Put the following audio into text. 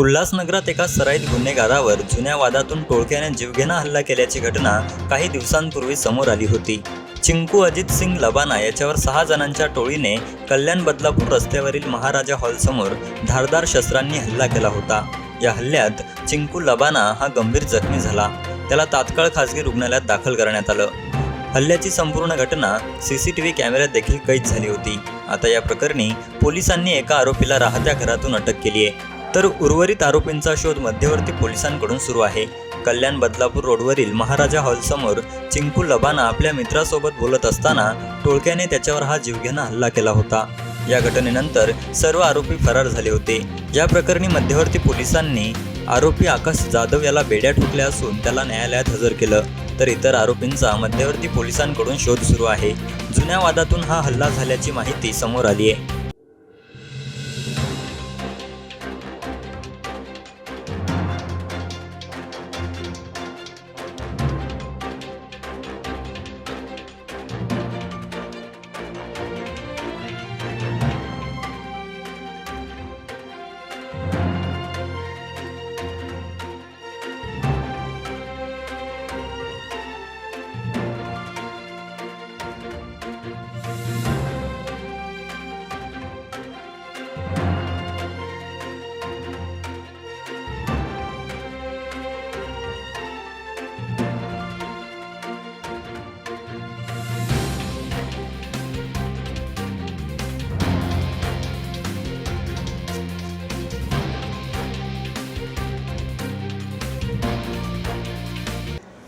उल्हासनगरात एका सराईत गुन्हेगारावर जुन्या वादातून टोळक्याने जीवघेणा हल्ला केल्याची घटना काही दिवसांपूर्वी समोर आली होती. चिंकू अजित सिंग लबाना याच्यावर सहा जणांच्या टोळीने कल्याण बदलापूर रस्त्यावरील महाराजा हॉलसमोर धारदार शस्त्रांनी हल्ला केला होता. या हल्ल्यात चिंकू लबाना हा गंभीर जखमी झाला. त्याला तात्काळ खासगी रुग्णालयात दाखल करण्यात आलं. हल्ल्याची संपूर्ण घटना सी सी टी व्ही कॅमेऱ्यात देखील कैद झाली होती. आता या प्रकरणी पोलिसांनी एका आरोपीला राहत्या घरातून अटक केली आहे तर उर्वरित आरोपींचा शोध मध्यवर्ती पोलिसांकडून सुरू आहे. कल्याण बदलापूर रोडवरील महाराजा हॉलसमोर चिंकू लबाना आपल्या मित्रासोबत बोलत असताना टोळक्याने त्याच्यावर हा जीवघेणा हल्ला केला होता. या घटनेनंतर सर्व आरोपी फरार झाले होते. या प्रकरणी मध्यवर्ती पोलिसांनी आरोपी आकाश जाधव याला बेड्या ठोकल्या असून त्याला न्यायालयात हजर केलं. तर इतर आरोपींचा मध्यवर्ती पोलिसांकडून शोध सुरू आहे. जुन्या वादातून हा हल्ला झाल्याची माहिती समोर आली आहे